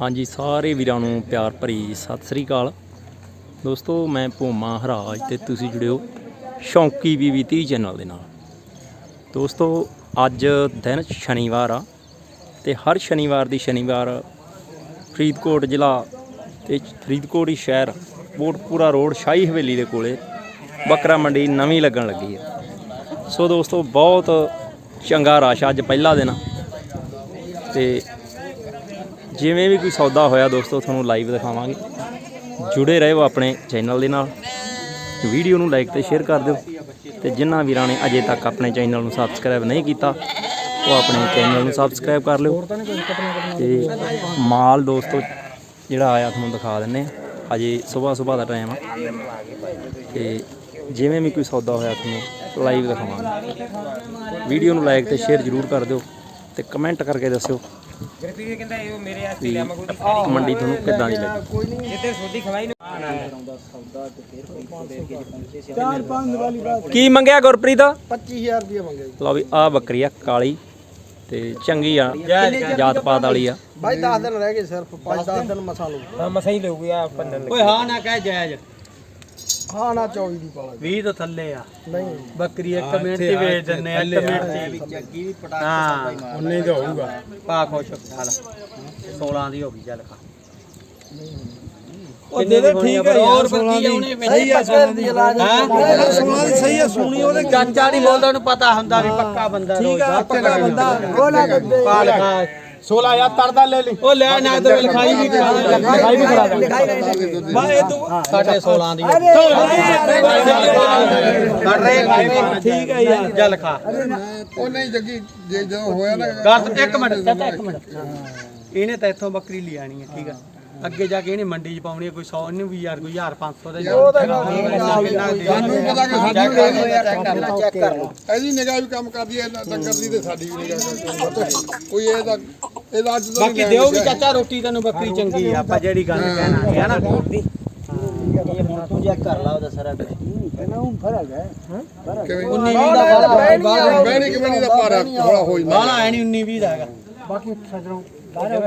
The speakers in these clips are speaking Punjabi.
ਹਾਂਜੀ ਸਾਰੇ ਵੀਰਾਂ ਨੂੰ ਪਿਆਰ ਭਰੀ ਸਤਿ ਸ੍ਰੀ ਅਕਾਲ। ਦੋਸਤੋ ਮੈਂ ਭੂਮਾ ਹਰਾਜ ਤੇ ਤੁਸੀਂ ਜੁੜਿਓ ਸ਼ੌਂਕੀ ਬੀਬੀ 30 ਚੈਨਲ ਦੇ ਨਾਲ। ਦੋਸਤੋ ਅੱਜ ਦਿਨ ਸ਼ਨੀਵਾਰ ਆ ਤੇ ਹਰ ਸ਼ਨੀਵਾਰ ਦੀ ਸ਼ਨੀਵਾਰ ਫਰੀਦਕੋਟ ਜ਼ਿਲ੍ਹਾ ਤੇ ਫਰੀਦਕੋਟ ਹੀ ਸ਼ਹਿਰ ਕੋਟਪੂਰਾ ਰੋਡ ਸ਼ਾਹੀ ਹਵੇਲੀ ਦੇ ਕੋਲੇ ਬੱਕਰਾ ਮੰਡੀ ਨਵੀਂ ਲੱਗਣ ਲੱਗੀ ਹੈ ਸੋ ਦੋਸਤੋ ਬਹੁਤ ਚੰਗਾ ਰਸ਼ ਆ, ਅੱਜ ਪਹਿਲਾ ਦਿਨ। ਆ ਤੇ ਜਿਵੇਂ ਵੀ ਕੋਈ ਸੌਦਾ ਹੋਇਆ ਦੋਸਤੋ, ਤੁਹਾਨੂੰ ਲਾਈਵ ਦਿਖਾਵਾਂਗੇ। ਜੁੜੇ ਰਹੋ ਆਪਣੇ ਚੈਨਲ ਦੇ ਨਾਲ। ਵੀਡੀਓ ਨੂੰ ਲਾਈਕ ਤੇ ਸ਼ੇਅਰ ਕਰ ਦਿਓ। ਤੇ ਜਿਨ੍ਹਾਂ ਵੀਰਾਂ ਨੇ ਅਜੇ ਤੱਕ ਆਪਣੇ ਚੈਨਲ ਨੂੰ ਸਬਸਕ੍ਰਾਈਬ ਨਹੀਂ ਕੀਤਾ, ਉਹ ਆਪਣੇ ਚੈਨਲ ਨੂੰ ਸਬਸਕ੍ਰਾਈਬ ਕਰ ਲਿਓ। ਤੇ ਮਾਲ ਦੋਸਤੋ, ਜਿਹੜਾ ਆਇਆ ਤੁਹਾਨੂੰ ਦਿਖਾ ਦਿੰਨੇ ਆ ਅਜੇ ਸਵੇਰ ਸਵੇਰ ਦਾ ਟਾਈਮ ਆ। ਤੇ ਜਿਵੇਂ ਵੀ ਕੋਈ ਸੌਦਾ ਹੋਇਆ ਤੁਹਾਨੂੰ ਲਾਈਵ ਦਿਖਾਵਾਂਗੇ। ਵੀਡੀਓ ਨੂੰ ਲਾਈਕ ਤੇ ਸ਼ੇਅਰ ਜ਼ਰੂਰ ਕਰ ਦਿਓ। ਤੇ ਕਮੈਂਟ ਕਰਕੇ ਦੱਸਿਓ। ਗੁਰਪ੍ਰੀਤ ਕਹਿੰਦਾ ਇਹ ਮੇਰੇ ਮੰਡੀ ਤੁਹਾਨੂੰ ਕਿੱਦਾਂ ਦੀ ਲੱਗੀ? ਜਿੱਤੇ ਸੋਡੀ ਖਵਾਈ ਨੂੰ ਚਾਰ ਪੰਜ ਵਾਲੀ ਬਾਤ। ਕੀ ਮੰਗਿਆ ਗੁਰਪ੍ਰੀਤ? 25000 ਰੁਪਏ ਮੰਗੇ ਜੀ। ਲਓ ਵੀ ਆ ਬੱਕਰੀ ਆ ਕਾਲੀ ਤੇ ਚੰਗੀ ਆ ਜਾਤ ਪਾਤ ਵਾਲੀ ਆ। ਬਾਈ 10 ਦਿਨ ਰਹਿ ਗਏ ਸਿਰਫ 5-10 ਦਿਨ? ਮਸਾ ਲਓ ਹਾਂ ਮਸਾਂ ਹੀ ਲਊਗੀ ਆ ਓਏ ਹਾਂ ਨਾ ਕਹਿ ਜਾਇਜ਼ ਹਾਂ ਨਾ 24 ਦੀ ਪਾਲਾ 20 ਤੋਂ ਥੱਲੇ ਆ। ਨਹੀਂ। ਬੱਕਰੀ ਇੱਕ ਮਿੰਟ ਹੀ ਵੇਚ ਦਿੰਨੇ ਆ ਇੱਕ ਮਿੰਟ ਦੀ ਜੱਗੀ ਵੀ ਪਟਾ ਹਾਂ। ਉਨੇ ਦਾ ਹੋਊਗਾ। ਪਾ ਖੁਸ਼ ਚੱਲ। 16 ਦੀ ਹੋ ਗਈ ਚੱਲ ਖਾ। ਉਹ ਦੇ ਦੇ ਠੀਕ ਹੈ ਯਾਰ ਬੱਕੀ ਆਉਣੇ ਸਹੀ ਆ ਸਵੇਰ ਦੀ ਇਲਾਜ ਹਾਂ? ਸੋਨਾ ਦੀ ਸਹੀ ਆ ਸੁਣੀ ਉਹਦੇ ਚਾਚਾ ਨਹੀਂ ਬੋਲਦਾ ਉਹਨੂੰ ਪਤਾ ਹੁੰਦਾ ਵੀ ਪੱਕਾ ਬੰਦਾ ਠੀਕ ਆ ਪੱਕਾ ਬੰਦਾ। ਉਹ ਨਾ ਕਰਦੇ ਪਾ ਲਿਖਾ 16000 ਤਰਦਾ ਲੈ ਲਈ। ਉਹ ਲੈ ਨਾ ਤੇ ਲਿਖਾਈ ਵੀ ਕਰਾ ਦੇ। ਲਿਖਾਈ ਵੀ ਕਰਾ ਦੇ। ਬਾ ਇਹ ਤੂੰ ਸਾਡੇ 16 ਦੀ। ਠੀਕ ਹੈ ਯਾਰ। ਜਾ ਲਿਖਾ ਉਹ ਨਹੀਂ ਜੱਗੀ ਜੇ ਜਦੋਂ ਹੋਇਆ ਨਾ ਗੱਲ ਇੱਕ ਮਿੰਟ ਚਾਚਾ ਇੱਕ ਮਿੰਟ। ਇਹਨੇ ਤਾਂ ਇੱਥੋਂ ਬੱਕਰੀ ਲਿਆਣੀ ਹੈ ਠੀਕ ਆ ਅੱਗੇ ਜਾ ਕੇ ਇਹਨੇ ਮੰਡੀ 'ਚ ਪਾਉਣੀ ਹੈ ਕੋਈ 100 ਇਹਨੂੰ ਵੀ ਯਾਰ ਕੋਈ 1500 ਦਾ ਸਾਨੂੰ ਪਤਾ ਕਿ ਸਾਡੀ ਵੀ ਚੈੱਕ ਕਰ ਲੈ ਚੈੱਕ ਕਰ ਲੈ ਇਹਦੀ ਨਿਗਾਹ ਵੀ ਕੰਮ ਕਰਦੀ ਹੈ ਤਾਂ ਕਰਦੀ ਤੇ ਸਾਡੀ ਵੀ ਨਿਗਾਹ ਕਰਦੀ ਕੋਈ ਇਹਦਾ ਇਹਦਾ ਅੱਜ ਤੋਂ ਬਾਕੀ ਦਿਓਗੀ ਚਾਚਾ ਰੋਟੀ ਤੈਨੂੰ ਬੱਕਰੀ ਚੰਗੀ ਆ। ਆਪਾਂ ਜਿਹੜੀ ਗੱਲ ਕਹਿਣਾ ਹੈ। ਨਾ ਤੂੰ ਚੈੱਕ ਕਰ ਲਾ ਉਹਦਾ ਸਾਰਾ ਕੁਝ ਇਹਨਾਂ ਨੂੰ ਫ਼ਰਕ ਹੈ। ਕਿਵੇਂ? 19 20 ਦਾ ਬਾਹਲਾ ਬਹਿਣੀ ਕਿ ਬਹਿਣੀ ਦਾ ਭਾਰਾ ਥੋੜਾ ਹੋ ਜਾਂਦਾ। ਬਾਹਲਾ ਐ ਨਹੀਂ 19 20 ਦਾ ਹੈਗਾ। ਬਾਕੀ ਸਜਣੋਂ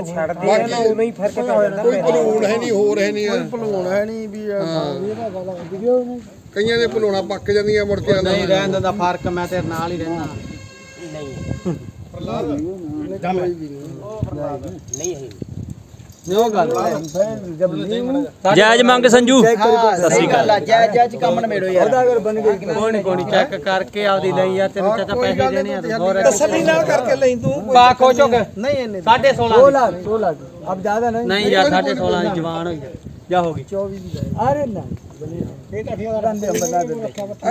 ਛੱਡ ਦੇ ਨਾ ਉਦੋਂ ਹੀ ਫ਼ਰਕ ਪੈ ਜਾਂਦਾ। ਕੋਈ ਭਲੂਣ ਹੈ ਨਹੀਂ ਹੋਰ ਹੈ ਨਹੀਂ ਭਲੂਣ ਹੈ ਨਹੀਂ ਵੀ ਇਹਦਾ ਗੱਲ ਵੀਡੀਓ ਨਹੀਂ। ਕਈਆਂ ਦੇ ਭਲੂਣਾ ਪੱਕ ਜਾਂਦੀਆਂ ਮੁੜ ਕੇ ਆਉਂਦਾ ਨਹੀਂ ਰਹਿਣ ਦਿੰਦਾ ਫ਼ਰਕ ਮੈਂ ਤੇਰੇ ਨਾਲ ਹੀ ਰਹਿਣਾ ਵੀ ਨਹੀਂ। ਜਾਇਜ਼ ਮੰਗ ਸੰਜੂ ਸਤਿ ਸ੍ਰੀ ਅਕਾਲ। ਜੈ ਜੈ ਚ ਕੰਮ ਨਵੇੜੋ ਯਾਰ। ਉਹਦਾ ਅਗਰ ਬਣ ਗਈ ਕੋਣੀ ਕੋਣੀ ਚੈੱਕ ਕਰਕੇ ਆਪਦੀ ਲਈ ਆ ਤੈਨੂੰ ਚਾਚਾ ਪੈਸੇ ਦੇਣੇ ਆ ਹੋਰ ਤਸੱਲੀ ਨਾਲ ਕਰਕੇ ਲਈ ਤੂੰ ਪਾ ਖੋਚੋਗ ਨਹੀਂ ਨਹੀਂ 16.5 16 ਅਬ ਜ਼ਿਆਦਾ ਨਹੀਂ। ਨਹੀਂ ਯਾਰ 16.5 ਜਵਾਨ ਹੋ ਗਿਆ ਜਾ ਹੋ ਗਈ। 24 ਅਰੇ ਨਾ। ਇਹ ਕਾਠੀਆਂ ਦਾ ਰੰਦੇ ਅੰਬਲਾ ਦੇ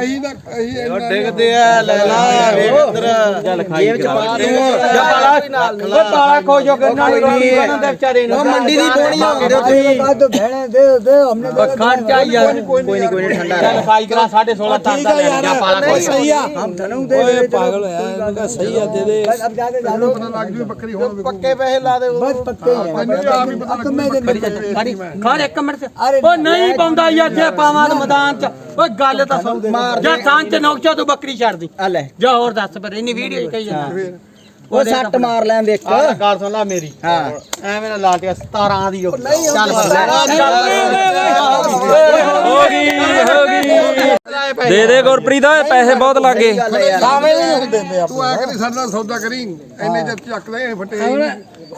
ਅਹੀਂ ਦਾ ਅਹੀਂ ਉਹ ਡਿੱਗਦੇ ਆ ਲੈ ਲਾ ਵੇ ਅੰਦਰ। ਗੱਲ ਖਾਈ ਜੇਬ ਚ ਪਾ ਦੇ। ਜਾਂ ਪਾਲਾ ਓਏ ਪਾਲਾ ਖੋ ਜੋ ਗੰਨਾ ਨਹੀਂ ਦੇ ਵਿਚਾਰੇ ਨੂੰ। ਉਹ ਮੰਡੀ ਦੀ ਪੋਣੀ ਆਉਂਦੇ ਤੁਸੀਂ ਬਾਅਦ ਤੋਂ ਭੈਣੇ ਦੇ ਦੇ ਹਮਨੇ ਬੱਖਾਂ ਚਾ ਯਾਰ ਕੋਈ ਨਹੀਂ ਕੋਈ ਨਹੀਂ ਠੰਡਾ ਚੱਲ ਖਾਈ ਕਰਾ 16.5 ਤਾਂ ਲੈ ਜਾਂ ਪਾਲਾ ਖੋ ਸਹੀ ਆ। ਹਮ ਤਨੂੰ ਦੇ ਓਏ ਪਾਗਲ ਹੋਇਆ ਇਹਨਾਂ ਦਾ ਸਹੀ ਆ ਦੇ ਦੇ। ਅਬ ਜਾ ਕੇ ਜਾਨੋ ਪਤਾ ਲੱਗ ਜੂ ਬੱਕਰੀ ਹੋਣ ਪੱਕੇ ਪੈਸੇ ਲਾ ਦੇ ਬਸ ਪੱਕੇ। ਹੀ ਆ ਮੈਨੂੰ ਆਪ ਹੀ ਪਤਾ ਲੱਗ ਗਿਆ ਖੜ। ਇੱਕ ਮਿੰਟ ਓ ਨਹੀਂ ਪਾਉਂਦਾ ਯਾਰ ਜੇ ਪਾਵਾਂ ਤਾਂ ਮੈਦਾਨ ਚ। ਓ ਗੱਲ ਤਾਂ ਸੁਣ। ਜਾਂ ਥਾਂ ਚ ਨੌਕਚਾ ਤੂੰ ਬੱਕਰੀ ਛੱਡਦੀ ਆ ਲੈ। ਜਾ ਹੋਰ ਦੱਸ ਪਰ ਇੰਨੀ ਵੀਡੀਓ ਚ ਕਹੀ ਜਾਂਦਾ। ਉਹ ਸੱਟ ਮਾਰ ਲੈਂਦੇ ਇੱਕ ਗੱਲ ਸੁਣ ਲੈ ਮੇਰੀ। ਹਾਂ। ਐਵੇਂ ਨਾ ਲਾਟਿਆ 17 ਦੀ ਹੋ ਗਈ। ਚੱਲ ਹੋ ਗਈ। ਲਾਏ ਪੈਸੇ। ਦੇ ਦੇ ਗੁਰਪ੍ਰੀਤ ਓਏ ਪੈਸੇ ਬਹੁਤ ਲੱਗੇ ਸਾਵੇਂ ਵੀ ਨਹੀਂ ਹੁੰਦੇ ਪਏ ਤੂੰ ਆ ਕੇ ਸਾਡੇ ਨਾਲ ਸੌਦਾ ਕਰੀ। ਇੰਨੇ ਚ ਚੱਕ ਲੈ ਫਟੇ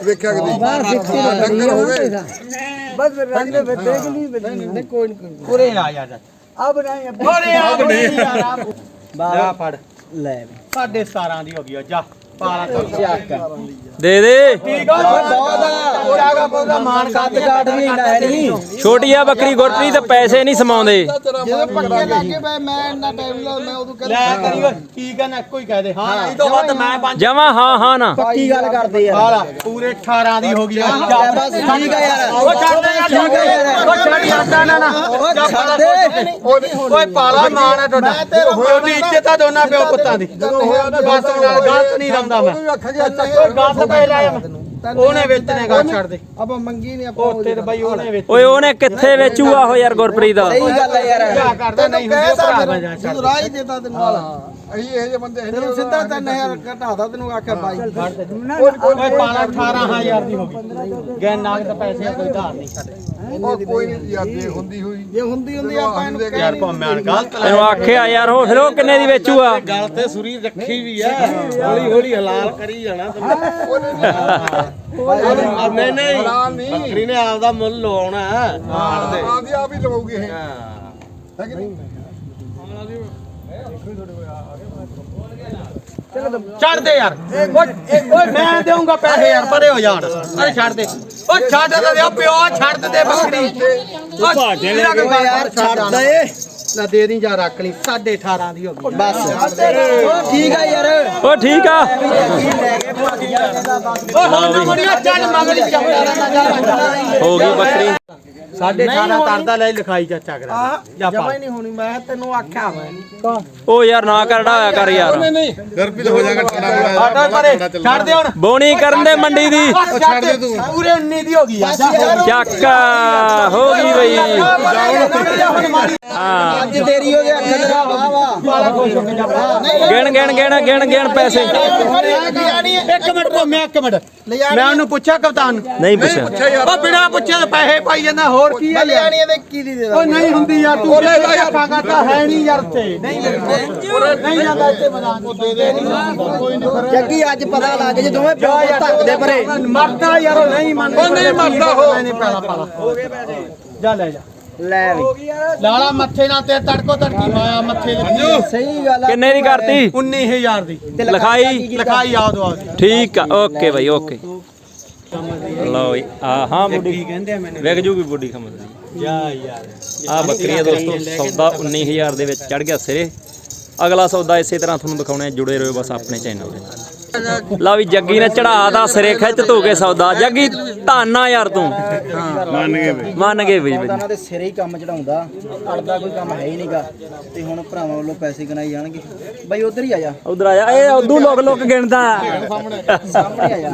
ਵੇਖਿਆ ਕਿ ਲੰਗਰ ਹੋਵੇ ਬਸ ਰੰਗ ਦੇ ਬੱਤੇ ਨਹੀਂ ਨਹੀਂ ਕੋਈ ਨਹੀਂ ਪੂਰੇ ਆ ਯਾਰ ਅਬ ਨਹੀਂ ਅਬ ਨਹੀਂ ਯਾਰ ਬਾਰਾ ਫੜ ਲੈ। ਸਾਡੇ 17 ਦੀ ਹੋ ਗਈ ਜਾ। ਦੇ। ਦੇ ਠੀਕ ਆ ਆ। ਮਾਨ ਕੱਦ ਕਾਟ ਵੀ ਇੰਨਾ ਹੈ ਨਹੀਂ। ਛੋਟੀ ਆ ਬੱਕਰੀ ਗੁਰਪ੍ਰੀਤ ਪੈਸੇ ਨਹੀਂ ਸਮਾਉਂਦੇ। ਜਦੋਂ ਪੱਕੇ ਲੱਗੇ ਬੈ ਮੈਂ ਇੰਨਾ ਟਾਈਮ ਲਾ ਮੈਂ ਉਦੋਂ ਲੈ ਕਰੀ ਓਏ ਕੀ ਕਹਿੰਦਾ ਇੱਕੋ ਹੀ ਕਹਦੇ ਹਾਂ ਇਹ ਤੋਂ ਵੱਧ ਮੈਂ ਪੰਜ ਜਮਾ ਹਾਂ ਹਾਂ ਨਾ। ਪੱਕੀ ਗੱਲ ਕਰਦੇ ਯਾਰ ਹਾਲਾ ਪੂਰੇ 18 ਦੀ ਹੋ ਗਈ ਆ। ਬਸ ਠੀਕ ਆ ਯਾਰ। ਉਹ ਛੱਡ ਦੇ ਯਾਰ ਠੀਕ ਆ ਯਾਰ। ਉਹ ਛੱਡ ਯਾਰ ਨਾ ਨਾ ਉਹ ਛੱਡ ਦੇ। ਓਏ ਪਾਲਾ ਮਾਨ ਹੈ ਤੁਹਾਡਾ। ਤੁਹਾਡੀ ਇੱਜ਼ਤ ਆ ਦੋਨਾਂ ਪਿਓ ਪੁੱਤਾਂ ਦੀ। ਬਸ ਨਾਲ ਗਲਤ ਨਹੀਂ ਰੰਦਾ ਮੈਂ। ਕੋਈ ਗਲਤ ਪੈ ਲਾਇਆ। ਮੈਂ ਉਹਨੇ ਵੇਚਣੇਗਾ ਛੱਡ ਦੇ। ਆਪਾਂ ਮੰਗੀ ਨਹੀਂ ਆਪਾਂ ਉੱਥੇ ਤੇ ਬਾਈ ਉਹਨੇ ਵੇਚ ਓਏ ਉਹਨੇ ਕਿੱਥੇ ਵੇਚੂਗਾ ਉਹ ਯਾਰ ਗੁਰਪ੍ਰੀਤ ਸਹੀ ਗੱਲ ਹੈ ਯਾਰ। ਕਰਦਾ ਨਹੀਂ ਹੁੰਦੀ ਭਰਾ ਦਾ ਜਾ ਛੱਡ ਤੂੰ ਰਾਹ ਹੀ ਦੇਤਾ ਤੈਨੂੰ ਵਾਲਾ ਅਸੀਂ ਇਹ ਜਿਹੇ ਬੰਦੇ ਹੈ ਤੈਨੂੰ ਸਿੱਧਾ 3000 ਘਟਾਦਾ ਤੈਨੂੰ ਆਖਿਆ ਬਾਈ। ਓਏ ਪਾਣਾ 18000 ਦੀ ਹੋ ਗਈ। ਗੈ ਨਾਗ ਦਾ ਪੈਸੇ ਕੋਈ ਧਾਰ ਨਹੀਂ ਸਾਡੇ। ਉਹ ਕੋਈ ਨਹੀਂ ਯਾਰ ਜੇ ਹੁੰਦੀ ਹੋਈ। ਜੇ ਹੁੰਦੀ ਹੁੰਦੀ ਆਪਾਂ ਇਹਨੂੰ ਯਾਰ ਭਾਵੇਂ ਗਲਤ ਲੈ ਤੈਨੂੰ ਆਖਿਆ ਯਾਰ ਉਹ ਫਿਰ ਉਹ ਕਿੰਨੇ ਦੀ ਵੇਚੂਗਾ ਗੱਲ ਤੇ ਸੁਰੀ ਰੱਖੀ ਵੀ ਆ। ਹੌਲੀ ਹੌਲੀ ਹਲਾਲ ਕਰੀ ਜਾਣਾ। ਨਹੀਂ ਨਹੀਂ। ਨਹੀਂ। ਬੱਕਰੀ ਨੇ ਆਪਦਾ ਮੁੱਲ ਲਵਾਉਣਾ ਛੱਡ ਦੇ। ਆਦੀ ਆਪ ਹੀ ਲਵਾਉਗੀ ਇਹ। ਹੈ। ਕਿ ਨਹੀਂ। ਛੱਡ ਦੇ ਯਾਰ। ਓਏ ਮੈਂ ਦੇਵਾਂਗਾ ਪੈਸੇ ਯਾਰ ਪਰੇ ਹੋ ਜਾਣ ਅਰੇ ਛੱਡ ਦੇ। ਓ ਛੱਡ ਦੇ ਦੇ ਪਿਓ ਛੱਡ ਦੇ ਬੱਕਰੀ। ਓ ਭਾਟੇ ਯਾਰ ਛੱਡ ਦੇ। ਨਾ ਦੇ ਦੀ ਜਾ ਰੱਖ ਲਈ 18.5 ਦੀ ਹੋ ਗਈ। ਬਸ। ਠੀਕ ਆ ਯਾਰ। ਉਹ ਠੀਕ ਆ। ਓ ਹੁਣ ਮੜੀਆ ਚੱਲ ਮਗਰ ਹੋ ਗਈ ਬੱਕਰੀ। ਸਾਡੇ 18 ਤਰਦਾ ਲੈ ਲਿਖਾਈ ਚਾਚਾ ਕਰਾ ਜਾ ਜਮਾ ਹੀ ਨਹੀਂ ਹੋਣੀ ਮੈਂ ਕਿਹਾ ਤੈਨੂੰ ਆਖਿਆ ਮੈਂ ਉਹ ਯਾਰ ਨਾ ਕਰੜਾ ਹੋਇਆ ਕਰ ਯਾਰ ਗਰਪੀ ਹੋ ਜਾਏਗਾ ਠੰਡਾ ਆਟਾ ਪਰੇ ਛੱਡ ਦੇ ਹੁਣ ਬੋਣੀ ਕਰਨ ਦੇ ਮੰਡੀ ਦੀ ਓ ਛੱਡ ਦੇ ਤੂੰ ਪੂਰੇ 19 ਦੀ ਹੋ ਗਈ ਆ ਚੱਕ ਹੋ ਗਈ ਬਈ ਹਾਂ। ਅੱਜ ਤੇਰੀ ਉਹਦੇ ਅੱਖ ਦੇ ਵਾਹ ਵਾਹ ਗਿਣ ਗਿਣ ਗਿਣ ਗਿਣ ਗਿਣ ਪੈਸੇ। ਇੱਕ ਮਿੰਟ ਮੈਂ ਇੱਕ ਮਿੰਟ। ਮੈਂ ਉਹਨੂੰ ਪੁੱਛਿਆ ਕਪਤਾਨ? ਨਹੀਂ ਪੁੱਛਿਆ। ਉਹ ਬਿਨਾ ਪੁੱਛੇ ਤਾਂ ਪੈਸੇ ਪਾਈ ਜਾਂਦਾ ਹੋਰ ਕੀ ਹੈ ਯਾਰ? ਲਿਆਣੀ ਇਹਦੇ ਕੀ ਦੀ ਦੇ ਉਹ ਨਹੀਂ ਹੁੰਦੀ ਯਾਰ ਤੂੰ ਉਹਨੇ ਧੱਕਾ ਕਰਦਾ ਹੈ ਨਹੀਂ ਯਾਰ ਤੇ ਨਹੀਂ ਨਹੀਂ ਜਾਂਦਾ ਇੱਥੇ ਮੈਦਾਨ ਚ। ਦੇ ਦੇ। ਜੱਗੀ ਅੱਜ ਪਤਾ ਲੱਗ ਜੇ ਦੋਵੇਂ ਪਿਓ ਧੱਕਦੇ ਪਰੇ। ਮਰਦਾ ਯਾਰ ਉਹ ਨਹੀਂ ਮੰਨਦਾ। ਉਹ ਨਹੀਂ ਮੰਨਦਾ ਹੋ ਨਹੀਂ ਪੈਣਾ ਪਾਲਾ। ਹੋ ਗਏ ਪੈਸੇ ਜਾ ਲੈ ਜਾ। ਲੈ ਵੀ। ਲਾਲਾ ਮੱਥੇ ਨਾਲ ਤੇ ਤੜਕੋ ਤੜਕੀ ਮਾਇਆ ਮੱਥੇ ਲੱਗੀ। ਸਹੀ ਗੱਲ ਆ। ਕਿੰਨੇ ਦੀ ਕਰਤੀ? 19000 ਦੀ। ਤੇ ਲਿਖਾਈ ਲਿਖਾਈ? ਆਉ ਦੋ ਆਉ ਠੀਕ ਆ ਓਕੇ ਬਈ ਓਕੇ। ਲਓ ਜੀ ਆ ਹਾਂ ਬੁੱਢੀ ਕਹਿੰਦੇ ਆ ਮੈਨੂੰ? ਵਿਕ ਜੂਗੀ ਬੁੱਢੀ ਖਮਦ ਜਾ ਯਾਰ ਆ ਬੱਕਰੀ ਆ ਦੋਸਤੋ ਸੌਦਾ 19000 ਦੇ ਵਿੱਚ ਚੜ ਗਿਆ ਸਿਰੇ। ਅਗਲਾ ਸੌਦਾ ਇਸੇ ਤਰ੍ਹਾਂ ਤੁਹਾਨੂੰ ਦਿਖਾਉਣੇ ਜੁੜੇ ਰਹੋ ਬਸ ਆਪਣੇ ਚੈਨਲ ਦੇ ਨਾਲ ਲਾ ਵੀ ਜੱਗੀ ਨੇ ਚੜਾਤਾ ਸਿਰੇ ਖਿੱਚ ਧੋ ਕੇ ਸੌਦਾ। ਜੱਗੀ ਧਾਨਾ ਯਾਰ ਤੂੰ। ਮੰਨ ਗਏ ਬਈ। ਮੰਨ ਗਏ ਬਈ। ਉਹਨਾਂ ਦੇ ਸਿਰੇ ਹੀ ਕੰਮ ਚੜਾਉਂਦਾ। ਅੜਦਾ ਕੋਈ ਕੰਮ ਹੈ ਹੀ ਨਹੀਂਗਾ ਤੇ ਹੁਣ ਭਰਾਵਾਂ ਵੱਲੋਂ ਪੈਸੇ ਗਣਾਈ ਜਾਣਗੇ। ਬਈ ਉਧਰ ਹੀ ਆ ਜਾ। ਉਧਰ ਆ ਜਾ। ਇਹ ਉਦੋਂ ਲੋਕ ਲੋਕ ਗਿਣਦਾ। ਸਾਹਮਣੇ ਆ ਜਾ।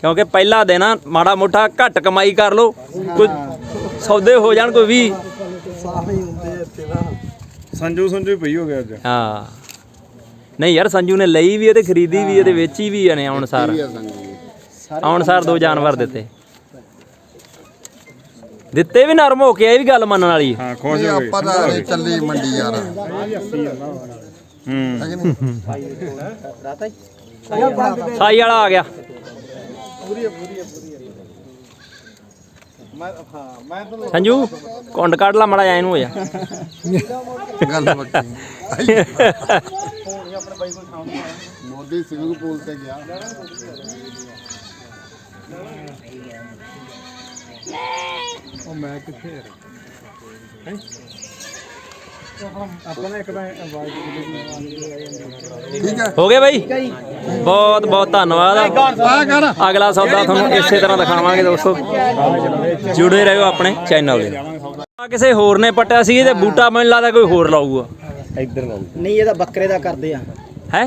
ਕਿਉਂਕਿ ਪਹਿਲਾ ਦਿਨ ਆ ਮਾੜਾ ਮੋਟਾ ਘੱਟ ਕਮਾਈ ਕਰ ਲੋ ਕੋਈ ਸੌਦੇ ਹੋ ਜਾਣ ਕੋਈ ਵੀ। ਸੰਜੂ ਸੰਜੂ ਪਈ ਹੋ ਗਿਆ ਅੱਜ। ਹਾਂ। ਨਹੀਂ ਯਾਰ ਸੰਜੂ ਨੇ ਲਈ ਵੀ ਤੇ ਖਰੀਦੀ ਵੀ ਤੇ ਵੇਚੀ ਵੀ ਨੇ ਆਉਣ ਸਾਰ। ਆਉਣ ਸਾਰ ਦੋ ਜਾਨਵਰ ਦਿੱਤੇ। ਦਿੱਤੇ ਵੀ ਨਰਮ ਹੋ ਕੇ ਇਹ ਵੀ ਗੱਲ ਮੰਨਣ ਵਾਲੀ। ਹੈ। ਖੁਸ਼ ਹੋ ਗਏ। ਆਪਾਂ ਤਾਂ ਇਹ ਚੱਲੀ ਮੰਡੀ ਯਾਰ। ਹੈ। ਸਾਈ ਵਾਲਾ ਆ ਗਿਆ। ਸੰਜੂ ਕੁੰਡ ਕੱਢ ਲਾ ਮੜਾ ਐਨੂੰ ਹੋ ਜਾ ਗੱਲ ਬੱਕੀ ਮੋਦੀ ਸਿਵਿੰਗ ਪੂਲ ਤੇ ਗਿਆ। ਉਹ ਮੈਂ ਕਿੱਥੇ ਠੀਕ ਹੈ। ਹੋ ਗਏ ਬਾਈ? ਬਹੁਤ ਬਹੁਤ ਧੰਨਵਾਦ। ਅਗਲਾ ਸੌਦਾ ਤੁਹਾਨੂੰ ਇਸੇ ਤਰ੍ਹਾਂ ਦਿਖਾਵਾਂਗੇ ਦੋਸਤੋ। ਜੁੜੇ ਰਹੋ ਆਪਣੇ ਚੈਨਲ ਦੇ। ਕਿਸੇ ਹੋਰ ਨੇ ਪਟਿਆ ਸੀ ਤੇ ਬੂਟਾ ਮੈਨੂੰ ਲੱਗਦਾ ਕੋਈ ਹੋਰ ਲਾਊਗਾ। ਨਹੀਂ ਇਹਦਾ ਬੱਕਰੇ ਦਾ ਕਰਦੇ ਆ। ਹੈ?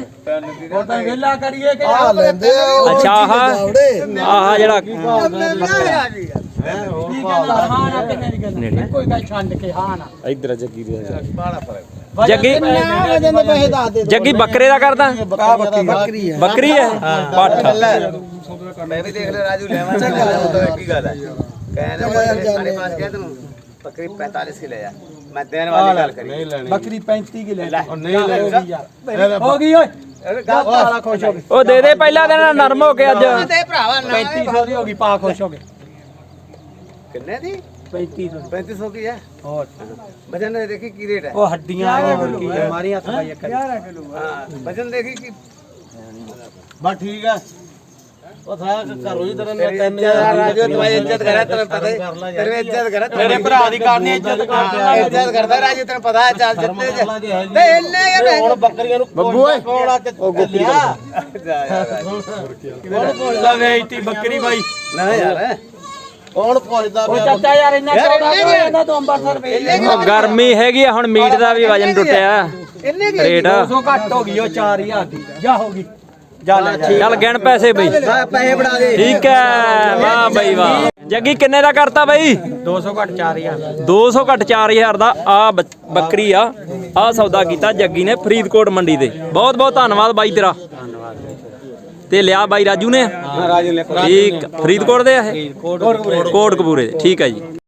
ਹੋਰ ਤਾਂ ਵੇਲਾ ਕਰੀਏ ਕਿ ਆ ਲੈਂਦੇ ਅੱਛਾ ਆਹ ਆਹ ਜਿਹੜਾ ਹਾਂ ਨਾ ਕਿੰਨੇ ਦੀ ਗੱਲ ਕੋਈ ਗੱਲ ਛੱਡ ਕੇ ਹਾਂ ਨਾ। ਇਧਰ ਜੱਗੀ ਦੇ ਜੱਗੀ ਨਾ ਜਾਂਦੇ ਪੈਸੇ ਦੱਸ ਦੇ ਜੱਗੀ ਬੱਕਰੇ ਦਾ ਕਰਦਾ? ਬੱਕਰੀ ਹੈ ਬੱਕਰੀ ਹੈ। ਪੱਠ। ਮੈਂ ਵੀ ਦੇਖ ਲਿਆ ਰਾਜੂ ਲੈਵਾਂ ਚੱਲ ਉਹ ਇੱਕ ਹੀ ਗੱਲ ਹੈ ਕਹਿੰਦਾ ਮੈਂ ਸਾਡੇ ਪਾਸ ਕਹਿ ਤੈਨੂੰ ਬੱਕਰੀ 45 ਕੀ ਲੈ ਜਾ ਮੈਂ ਦੇਣ ਵਾਲੀ ਗੱਲ ਕਰੀ। ਬੱਕਰੀ 35 ਕੀ ਲੈ ਉਹ ਨਹੀਂ ਲੈ ਯਾਰ। ਹੋ ਗਈ ਓਏ। ਗੱਲ ਵਾਲਾ ਖੁਸ਼ ਹੋ ਗਏ। ਉਹ ਦੇ ਦੇ ਪਹਿਲਾ ਦਿਨ ਨਰਮ ਹੋ ਕੇ ਅੱਜ। ਤੇ ਭਰਾਵਾ 3500 ਦੀ ਹੋ ਗਈ ਪਾ ਖੁਸ਼ ਹੋ ਗਏ। ਕਿੰਨੇ ਦੀ? 3500 3500 ਕੀ ਹੈ? ਹੋਰ। ਵਜਨ ਦੇ ਦੇਖੀ ਕੀ ਰੇਟ ਹੈ? ਉਹ ਹੱਡੀਆਂ ਹੋਰ ਕੀ ਹੈ। ਮਾਰੀ ਹੱਥ ਭਾਈ ਇੱਕ ਹਾਂ ਵਜਨ ਦੇਖੀ ਕੀ? ਬਸ ਠੀਕ ਹੈ। ਉਹ ਥਾ ਘਰੋਂ ਹੀ ਤੇਰੇ ਤੇਰੀ ਇੱਜ਼ਤ ਰਾਜੂ ਤੂੰ ਇੱਜ਼ਤ ਕਰਾ ਤੈਨੂੰ ਪਤਾ ਹੈ। ਤੇਰੀ ਇੱਜ਼ਤ ਕਰਾ ਮੇਰੇ ਭਰਾ ਦੀ ਕਰਨੀ ਇੱਜ਼ਤ ਹਾਂ, ਇੱਜ਼ਤ ਕਰਦਾ ਰਾਜੂ ਤੈਨੂੰ ਪਤਾ ਹੈ ਚੱਲ ਜਿੱਤੇ ਤੇ ਕਿ ਹੁਣ ਬੱਕਰੀਆਂ ਨੂੰ ਬੱਬੂ ਓਏ ਉਹ ਗੁੱਪੀ ਹੁਣ ਲਾ ਵੇਚਤੀ ਬੱਕਰੀ ਬਾਈ। ਨਾ ਯਾਰ। ਕੌਣ ਪੁੱਛਦਾ ਉਹ ਚਾਚਾ ਯਾਰ ਇੰਨਾ ਚੌੜਾ ਹੋ ਜਾਂਦਾ ਤੂੰ ਅੰਬਰਸਰ ਵੇਚ ਲੈ ਉਹ ਗਰਮੀ ਹੈਗੀ ਆ ਹੁਣ ਮੀਟ ਦਾ ਵੀ ਵਜਨ ਟੁੱਟਿਆ। ਰੇਟ। 200 ਘੱਟ ਹੋ ਗਈ ਉਹ 4000 ਦੀ। ਜਾ ਹੋ ਗਈ। ਜਾ ਲੈ ਜਾ ਚੱਲ ਗਿਣ ਪੈਸੇ ਬਈ। ਪੈਸੇ ਬਣਾ ਦੇ। ਠੀਕ ਹੈ ਵਾਹ ਬਈ ਵਾਹ। ਜੱਗੀ ਕਿੰਨੇ ਦਾ ਕਰਤਾ ਬਈ? 200 ਘੱਟ 4000 200 ਘੱਟ 4000 ਦਾ ਆ ਬੱਕਰੀ ਆ। ਆ ਸੌਦਾ ਕੀਤਾ ਜੱਗੀ ਨੇ ਫਰੀਦਕੋਟ ਮੰਡੀ ਤੇ। ਬਹੁਤ ਬਹੁਤ ਧੰਨਵਾਦ ਬਾਈ ਤੇਰਾ। ਤੇ ਲਿਆ ਬਾਈ ਰਾਜੂ ਨੇ? ਰਾਜੂ ਨੇ ਠੀਕ ਫਰੀਦਕੋਟ ਦੇ ਆ ਇਹ? ਕੋਟ ਕਪੂਰੇ ਦੇ। ਠੀਕ ਹੈ ਜੀ।